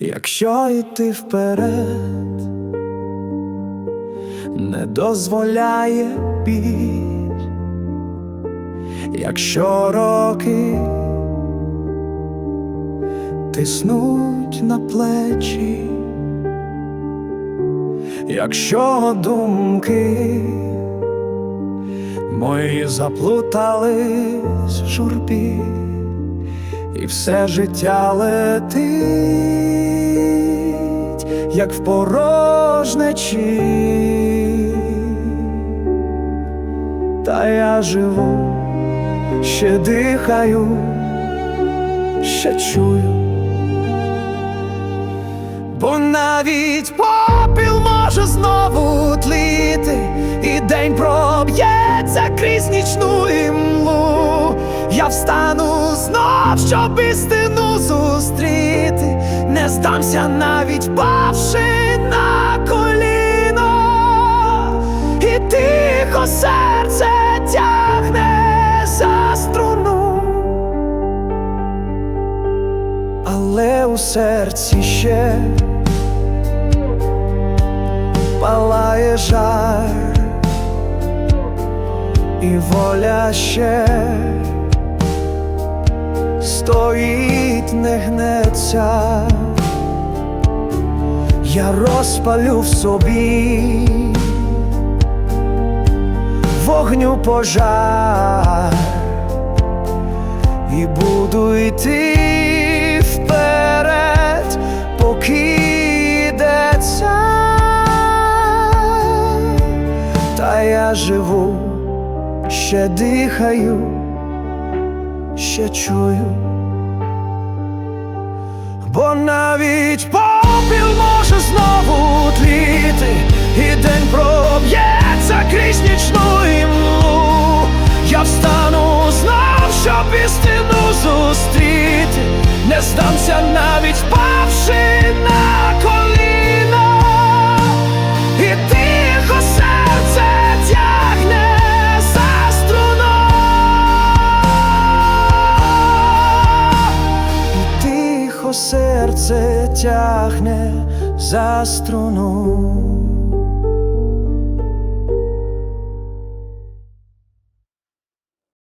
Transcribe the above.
Якщо йти вперед, не дозволяє біль, якщо роки тиснуть на плечі, якщо думки мої заплутались в журбі, і все життя летить, як в порожнечі, та я живу, ще дихаю, ще чую. Бо навіть попіл може знову тліти, і день проб'ється крізь нічну імлу. Я встану знов, щоб істину зустріти, здамся навіть павши на коліно, і тихо серце тягне за струну. Але у серці ще палає жар, і воля ще стоїть, не гнеться, я розпалю в собі. Вогню пожар. І буду йти вперед, поки йдеться, та я живу, ще дихаю, ще чую, бо навіть попіл може знову тліти, і день проб'ється крізь нічну імлу. Я встану знов, щоб істину зустріти, не здамся навіть впавши на коліна, і тихо серце тягне за струну, і тихо серце тягне за струну.